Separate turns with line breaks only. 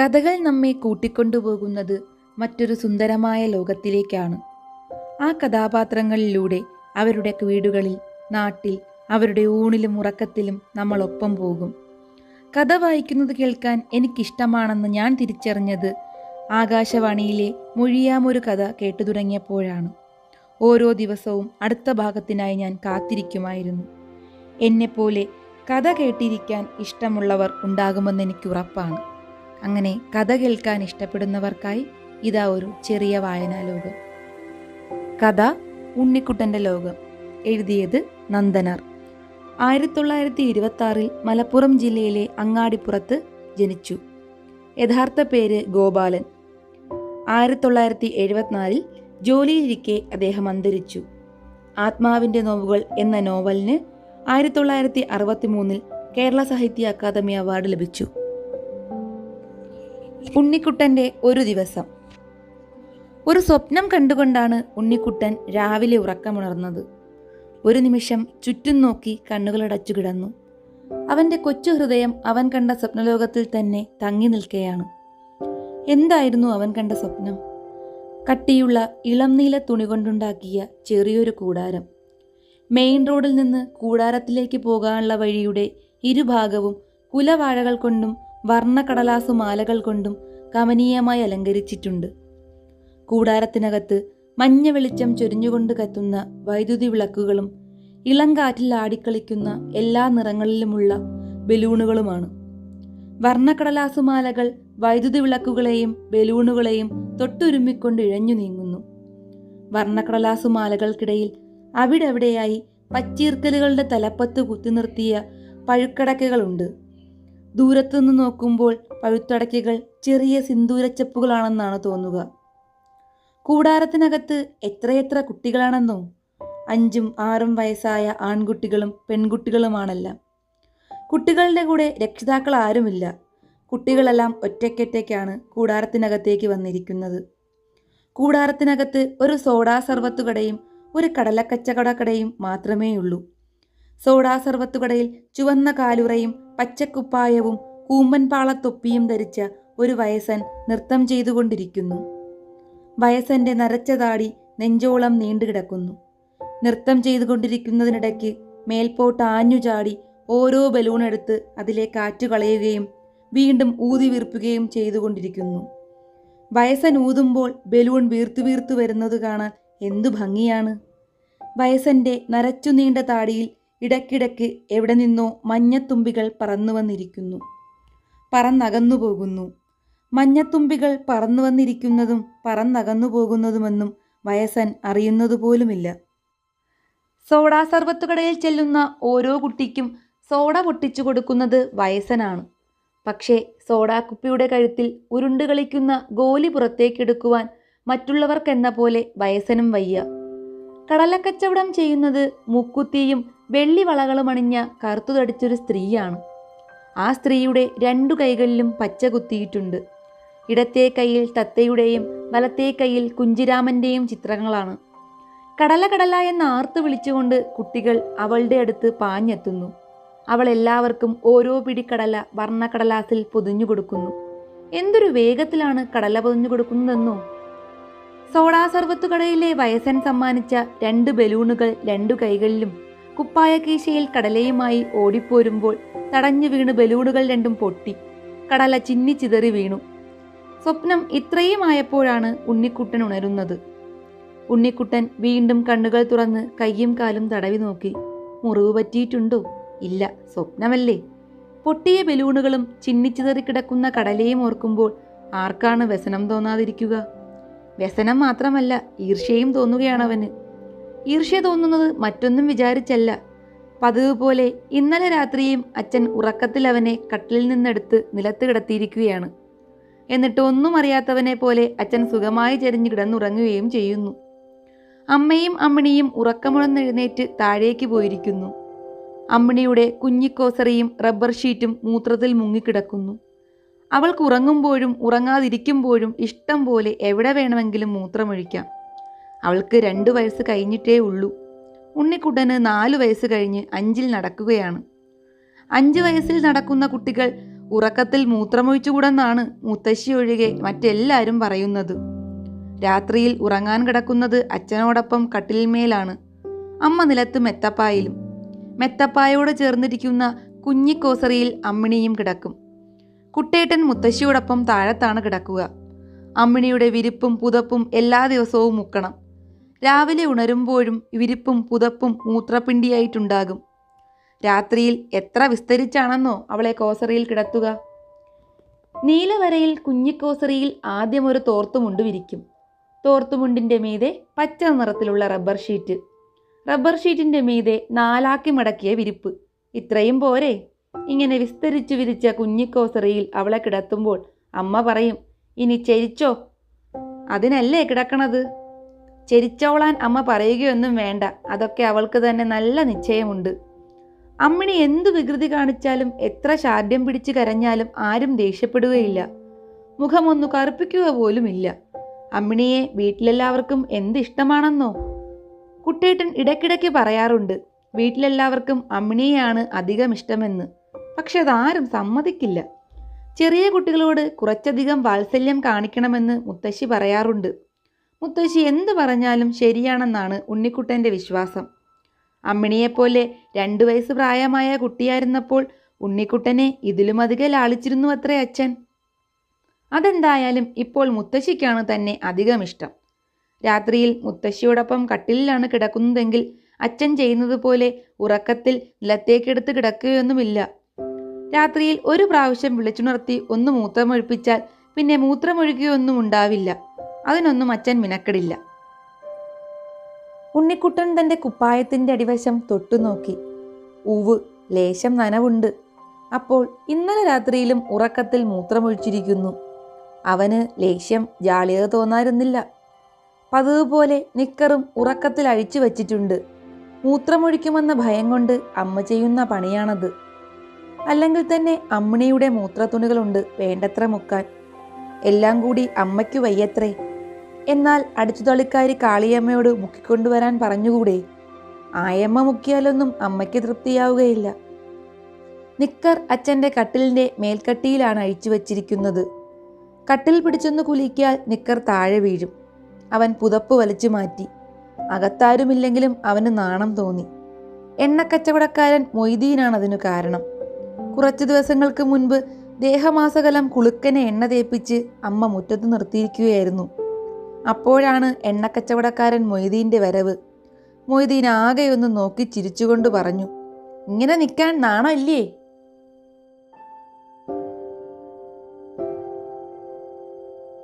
കഥകൾ നമ്മെ കൂട്ടിക്കൊണ്ടുപോകുന്നത് മറ്റൊരു സുന്ദരമായ ലോകത്തിലേക്കാണ്. ആ കഥാപാത്രങ്ങളിലൂടെ അവരുടെ വീടുകളിൽ നാട്ടിൽ അവരുടെ ഊണിലും ഉറക്കത്തിലും നമ്മളൊപ്പം പോകും. കഥ വായിക്കുന്നത് കേൾക്കാൻ എനിക്കിഷ്ടമാണെന്ന് ഞാൻ തിരിച്ചറിഞ്ഞത് ആകാശവാണിയിലെ മൊഴിയാമൊരു കഥ കേട്ടു തുടങ്ങിയപ്പോഴാണ് ഓരോ ദിവസവും അടുത്ത ഭാഗത്തിനായി ഞാൻ കാത്തിരിക്കുമായിരുന്നു. എന്നെപ്പോലെ കഥ കേട്ടിരിക്കാൻ ഇഷ്ടമുള്ളവർ ഉണ്ടാകുമെന്ന് എനിക്ക് ഉറപ്പാണ് അങ്ങനെ കഥ കേൾക്കാൻ ഇഷ്ടപ്പെടുന്നവർക്കായി ഇതാ ഒരു ചെറിയ വായനാ ലോകം. കഥ ഉണ്ണിക്കുട്ടന്റെ ലോകം. എഴുതിയത് നന്ദനർ. ആയിരത്തി തൊള്ളായിരത്തി ഇരുപത്തി മലപ്പുറം ജില്ലയിലെ അങ്ങാടിപ്പുറത്ത് ജനിച്ചു. യഥാർത്ഥ പേര് ഗോപാലൻ. ആയിരത്തി തൊള്ളായിരത്തി എഴുപത്തിനാലിൽ ജോലിയിലിരിക്കെ അദ്ദേഹം അന്തരിച്ചു. ആത്മാവിന്റെ നോവുകൾ എന്ന നോവലിന് ആയിരത്തി തൊള്ളായിരത്തി അറുപത്തി മൂന്നിൽ കേരള സാഹിത്യ അക്കാദമി അവാർഡ് ലഭിച്ചു. ഉണ്ണിക്കുട്ടന്റെ ഒരു ദിവസം. ഒരു സ്വപ്നം കണ്ടുകൊണ്ടാണ് ഉണ്ണിക്കുട്ടൻ രാവിലെ ഉറക്കമുണർന്നത്. ഒരു നിമിഷം ചുറ്റും നോക്കി കണ്ണുകളടച്ചു കിടന്നു. അവന്റെ കൊച്ചു ഹൃദയം അവൻ കണ്ട സ്വപ്നലോകത്തിൽ തന്നെ തങ്ങി നിൽക്കുകയാണ് എന്തായിരുന്നു അവൻ കണ്ട സ്വപ്നം? കട്ടിയുള്ള ഇളം നീല തുണി കൊണ്ടുണ്ടാക്കിയ ചെറിയൊരു കൂടാരം. മെയിൻ റോഡിൽ നിന്ന് കൂടാരത്തിലേക്ക് പോകാനുള്ള വഴിയുടെ ഇരുഭാഗവും കുലവാഴകൾ കൊണ്ടും വർണക്കടലാസു മാലകൾ കൊണ്ടും കമനീയമായി അലങ്കരിച്ചിട്ടുണ്ട്. കൂടാരത്തിനകത്ത് മഞ്ഞ വെളിച്ചം ചൊരിഞ്ഞുകൊണ്ട് കത്തുന്ന വൈദ്യുതി വിളക്കുകളും ഇളം കാറ്റിൽ ആടിക്കളിക്കുന്ന എല്ലാ നിറങ്ങളിലുമുള്ള ബലൂണുകളുമാണ്. വർണക്കടലാസുമാലകൾ വൈദ്യുതി വിളക്കുകളെയും ബലൂണുകളെയും തൊട്ടുരുമ്മിക്കൊണ്ട് ഇഴഞ്ഞു നീങ്ങുന്നു. വർണക്കടലാസുമാലകൾക്കിടയിൽ അവിടെവിടെയായി പച്ചീർക്കലുകളുടെ തലപ്പത്ത് കുത്തിനിർത്തിയ പഴുക്കടക്കകളുണ്ട്. ദൂരത്തുനിന്ന് നോക്കുമ്പോൾ പഴുത്തടക്കികൾ ചെറിയ സിന്ദൂരച്ചപ്പുകളാണെന്നാണ് തോന്നുക. കൂടാരത്തിനകത്ത് എത്രയെത്ര കുട്ടികളാണെന്നോ അഞ്ചും ആറും വയസ്സായ ആൺകുട്ടികളും പെൺകുട്ടികളുമാണെല്ലാം. കുട്ടികളുടെ കൂടെ രക്ഷിതാക്കൾ ആരുമില്ല. കുട്ടികളെല്ലാം ഒറ്റയ്ക്കൊറ്റയ്ക്കാണ് കൂടാരത്തിനകത്തേക്ക് വന്നിരിക്കുന്നത്. കൂടാരത്തിനകത്ത് ഒരു സോഡാ സർവത്തുകടയും ഒരു കടലക്കച്ചകട കടയും മാത്രമേയുള്ളൂ. സോഡാ സർവത്തുകടയിൽ ചുവന്ന കാലുറയും പച്ചക്കുപ്പായവും കൂമ്പൻപാളത്തൊപ്പിയും ധരിച്ച ഒരു വയസ്സൻ നൃത്തം ചെയ്തുകൊണ്ടിരിക്കുന്നു. വയസ്സന്റെ നരച്ച താടി നെഞ്ചോളം നീണ്ടുകിടക്കുന്നു. നൃത്തം ചെയ്തുകൊണ്ടിരിക്കുന്നതിനിടയ്ക്ക് മേൽപോട്ട് ആഞ്ഞുചാടി ഓരോ ബലൂൺ എടുത്ത് അതിലെ കാറ്റ് കളയുകയും വീണ്ടും ഊതി വീർപ്പുകയും ചെയ്തുകൊണ്ടിരിക്കുന്നു. വയസ്സൻ ഊതുമ്പോൾ ബലൂൺ വീർത്തു വീർത്തു വരുന്നത് കാണാൻ എന്തു ഭംഗിയാണ്. വയസ്സന്റെ നരച്ചു നീണ്ട താടിയിൽ ഇടയ്ക്കിടയ്ക്ക് എവിടെ നിന്നോ മഞ്ഞത്തുമ്പികൾ പറന്നു വന്നിരിക്കുന്നു. പറന്നകന്നു പോകുന്നു. മഞ്ഞത്തുമ്പികൾ പറന്നു വന്നിരിക്കുന്നതും പറന്നകന്നു പോകുന്നതുമെന്നും വയസ്സൻ അറിയുന്നതുപോലുമില്ല. സോഡാ സർവത്തുകടയിൽ ചെല്ലുന്ന ഓരോ കുട്ടിക്കും സോഡ പൊട്ടിച്ചു കൊടുക്കുന്നത് വയസ്സനാണ്. പക്ഷേ സോഡാ കുപ്പിയുടെ കഴുത്തിൽ ഉരുണ്ട് കളിക്കുന്ന ഗോലി പുറത്തേക്കെടുക്കുവാൻ മറ്റുള്ളവർക്കെന്ന പോലെ വയസ്സനും വയ്യ. കടലക്കച്ചവടം ചെയ്യുന്നത് മുക്കുത്തിയും വെള്ളി വളകളുമണിഞ്ഞ കറുത്തുതടിച്ചൊരു സ്ത്രീയാണ്. ആ സ്ത്രീയുടെ രണ്ടു കൈകളിലും പച്ച കുത്തിയിട്ടുണ്ട്. ഇടത്തെ കൈയിൽ തത്തയുടെയും വലത്തെ കൈയിൽ കുഞ്ചിരാമന്റെയും ചിത്രങ്ങളാണ്. കടല കടല എന്ന് ആർത്ത് വിളിച്ചുകൊണ്ട് കുട്ടികൾ അവളുടെ അടുത്ത് പാഞ്ഞെത്തുന്നു. അവൾ എല്ലാവർക്കും ഓരോ പിടിക്കടല കടല വർണക്കടലാസിൽ പൊതിഞ്ഞു കൊടുക്കുന്നു. എന്തൊരു വേഗത്തിലാണ് കടല പൊതിഞ്ഞു കൊടുക്കുന്നതെന്നോ? സോഡാ സർവത്തു കടയിലെ വയസ്സൻ സമ്മാനിച്ച രണ്ട് ബലൂണുകൾ രണ്ടു കൈകളിലും കുപ്പായ കീശയിൽ കടലയുമായി ഓടിപ്പോരുമ്പോൾ തടഞ്ഞു വീണ് ബലൂണുകൾ രണ്ടും പൊട്ടി. കടല ചിന്നി ചിതറി വീണു. സ്വപ്നം ഇത്രയും ആയപ്പോഴാണ് ഉണ്ണിക്കുട്ടൻ ഉണരുന്നത്. ഉണ്ണിക്കുട്ടൻ വീണ്ടും കണ്ണുകൾ തുറന്ന് കയ്യും കാലും തടവി നോക്കി. മുറിവ് പറ്റിയിട്ടുണ്ടോ? ഇല്ല സ്വപ്നമല്ലേ? പൊട്ടിയ ബലൂണുകളും ചിന്നിച്ചിതറി കിടക്കുന്ന കടലയും ഓർക്കുമ്പോൾ ആർക്കാണ് വ്യസനം തോന്നാതിരിക്കുക? വ്യസനം മാത്രമല്ല ഈർഷ്യയും തോന്നുകയാണവന്. ഈർഷ്യ തോന്നുന്നത് മറ്റൊന്നും വിചാരിച്ചല്ല. പതിവ് പോലെ ഇന്നലെ രാത്രിയും അച്ഛൻ ഉറക്കത്തിൽ അവനെ കട്ടിലിൽ നിന്നെടുത്ത് നിലത്ത് കിടത്തിയിരിക്കുകയാണ്. എന്നിട്ട് ഒന്നും അറിയാത്തവനെ പോലെ അച്ഛൻ സുഖമായി ചെരിഞ്ഞു കിടന്നുറങ്ങുകയും ചെയ്യുന്നു. അമ്മയും അമ്മിണിയും ഉറക്കമുണർന്നെഴുന്നേറ്റ് താഴേക്ക് പോയിരിക്കുന്നു. അമ്മിണിയുടെ കുഞ്ഞിക്കോസറിയും റബ്ബർ ഷീറ്റും മൂത്രത്തിൽ മുങ്ങിക്കിടക്കുന്നു. അവൾക്ക് ഉറങ്ങുമ്പോഴും ഉറങ്ങാതിരിക്കുമ്പോഴും ഇഷ്ടം പോലെ എവിടെ വേണമെങ്കിലും മൂത്രമൊഴിക്കാം. അവൾക്ക് രണ്ടു വയസ്സ് കഴിഞ്ഞിട്ടേ ഉള്ളൂ. ഉണ്ണിക്കുട്ടന് നാലു വയസ്സ് കഴിഞ്ഞ് അഞ്ചിൽ നടക്കുകയാണ്. അഞ്ച് വയസ്സിൽ നടക്കുന്ന കുട്ടികൾ ഉറക്കത്തിൽ മൂത്രമൊഴിച്ചുകൂടെന്നാണ് മുത്തശ്ശി ഒഴികെ മറ്റെല്ലാവരും പറയുന്നത്. രാത്രിയിൽ ഉറങ്ങാൻ കിടക്കുന്നത് അച്ഛനോടൊപ്പം കട്ടിലിന്മേലാണ്. അമ്മ നിലത്ത് മെത്തപ്പായിലും മെത്തപ്പായോട് ചേർന്നിരിക്കുന്ന കുഞ്ഞിക്കോസറിയിൽ അമ്മിണിയും കിടക്കും. കുട്ടേട്ടൻ മുത്തശ്ശിയോടൊപ്പം താഴത്താണ് കിടക്കുക. അമ്മിണിയുടെ വിരിപ്പും പുതപ്പും എല്ലാ ദിവസവും മുക്കണം. രാവിലെ ഉണരുമ്പോഴും വിരിപ്പും പുതപ്പും മൂത്രപ്പിണ്ടിയായിട്ടുണ്ടാകും. രാത്രിയിൽ എത്ര വിസ്തരിച്ചാണെന്നോ അവളെ കോസറിയിൽ കിടത്തുക. നീലവരയിൽ കുഞ്ഞിക്കോസറിയിൽ ആദ്യം ഒരു തോർത്തുമുണ്ട് വിരിക്കും. തോർത്തുമുണ്ടിന്റെ മീതെ പച്ച നിറത്തിലുള്ള റബ്ബർ ഷീറ്റ്. റബ്ബർ ഷീറ്റിന്റെ മീതെ നാലാക്കി മടക്കിയ വിരിപ്പ്. ഇത്രയും പോരെ. ഇങ്ങനെ വിസ്തരിച്ചു വിരിച്ച കുഞ്ഞിക്കോസറിയിൽ അവളെ കിടത്തുമ്പോൾ അമ്മ പറയും ഇനി ചരിച്ചോ? അതിനല്ലേ കിടക്കണത്? ചെരിച്ചോളാൻ അമ്മ പറയുകയൊന്നും വേണ്ട. അതൊക്കെ അവൾക്ക് തന്നെ നല്ല നിശ്ചയമുണ്ട്. അമ്മിണി എന്തു വികൃതി കാണിച്ചാലും എത്ര ശാഠ്യം പിടിച്ച് കരഞ്ഞാലും ആരും ദേഷ്യപ്പെടുകയില്ല. മുഖമൊന്നു കറുപ്പിക്കുക പോലുമില്ല. അമ്മിണിയെ വീട്ടിലെല്ലാവർക്കും എന്ത് ഇഷ്ടമാണെന്നോ? കുട്ടേട്ടൻ ഇടയ്ക്കിടയ്ക്ക് പറയാറുണ്ട് വീട്ടിലെല്ലാവർക്കും അമ്മിണിയെയാണ് അധികം ഇഷ്ടമെന്ന്. പക്ഷെ അതാരും സമ്മതിക്കില്ല. ചെറിയ കുട്ടികളോട് കുറച്ചധികം വാത്സല്യം കാണിക്കണമെന്ന് മുത്തശ്ശി പറയാറുണ്ട്. മുത്തശ്ശി എന്തു പറഞ്ഞാലും ശരിയാണെന്നാണ് ഉണ്ണിക്കുട്ടന്റെ വിശ്വാസം. അമ്മിണിയെപ്പോലെ രണ്ട് വയസ്സ് പ്രായമായ കുട്ടിയായിരുന്നപ്പോൾ ഉണ്ണിക്കുട്ടനെ ഇതിലുമധികം ലാളിച്ചിരുന്നു അത്രേ അച്ഛൻ. അതെന്തായാലും ഇപ്പോൾ മുത്തശ്ശിക്കാണ് തന്നെ അധികം ഇഷ്ടം. രാത്രിയിൽ മുത്തശ്ശിയോടൊപ്പം കട്ടിലിലാണ് കിടക്കുന്നതെങ്കിൽ അച്ഛൻ ചെയ്യുന്നത് പോലെ ഉറക്കത്തിൽ നിലത്തേക്കെടുത്ത് കിടക്കുകയൊന്നുമില്ല. രാത്രിയിൽ ഒരു പ്രാവശ്യം വിളിച്ചുണർത്തി ഒന്ന് മൂത്രമൊഴിപ്പിച്ചാൽ പിന്നെ മൂത്രമൊഴുകുകയൊന്നും ഉണ്ടാവില്ല. അതിനൊന്നും അച്ഛൻ മിനക്കെടില്ല. ഉണ്ണിക്കുട്ടൻ തന്റെ കുപ്പായത്തിന്റെ അടിവശം തൊട്ടുനോക്കി ഉവ് ലേശം നനവുണ്ട്. അപ്പോൾ ഇന്നലെ രാത്രിയിലും ഉറക്കത്തിൽ മൂത്രമൊഴിച്ചിരിക്കുന്നു. അവന് ലേശ്യം ജാളിയത തോന്നായിരുന്നില്ല പതിവ് പോലെ നിക്കറും ഉറക്കത്തിൽ അഴിച്ചു വച്ചിട്ടുണ്ട്. മൂത്രമൊഴിക്കുമെന്ന ഭയം കൊണ്ട് അമ്മ ചെയ്യുന്ന പണിയാണത്. അല്ലെങ്കിൽ തന്നെ അമ്മിണിയുടെ മൂത്രത്തുണികളുണ്ട് വേണ്ടത്ര മുക്കാൻ. എല്ലാം കൂടി അമ്മയ്ക്കു വയ്യത്രേ. എന്നാൽ അടിച്ചുതള്ളിക്കാരി കാളിയമ്മയോട് മുക്കിക്കൊണ്ടുവരാൻ പറഞ്ഞുകൂടെ? ആയമ്മ മുക്കിയാലൊന്നും അമ്മയ്ക്ക് തൃപ്തിയാവുകയില്ല. നിക്കർ അച്ഛന്റെ കട്ടിലിന്റെ മേൽക്കട്ടിയിലാണ് അഴിച്ചു വച്ചിരിക്കുന്നത്. കട്ടിൽ പിടിച്ചൊന്ന് കുലിക്കിയാൽ നിക്കർ താഴെ വീഴും. അവൻ പുതപ്പ് വലിച്ചു മാറ്റി. അകത്താരുമില്ലെങ്കിലും അവന് നാണം തോന്നി. എണ്ണക്കച്ചവടക്കാരൻ മൊയ്തീനാണ് അതിനു കാരണം. കുറച്ചു ദിവസങ്ങൾക്ക് മുൻപ് ദേഹമാസകലം കുളുക്കനെ എണ്ണ തേപ്പിച്ച് അമ്മ മുറ്റത്ത് നിർത്തിയിരിക്കുകയായിരുന്നു. അപ്പോഴാണ് എണ്ണക്കച്ചവടക്കാരൻ മൊയ്തീന്റെ വരവ്. മൊയ്തീൻ ആകെയൊന്ന് നോക്കി ചിരിച്ചുകൊണ്ട് പറഞ്ഞു ഇങ്ങനെ നിൽക്കാൻ നാണമില്ലേ?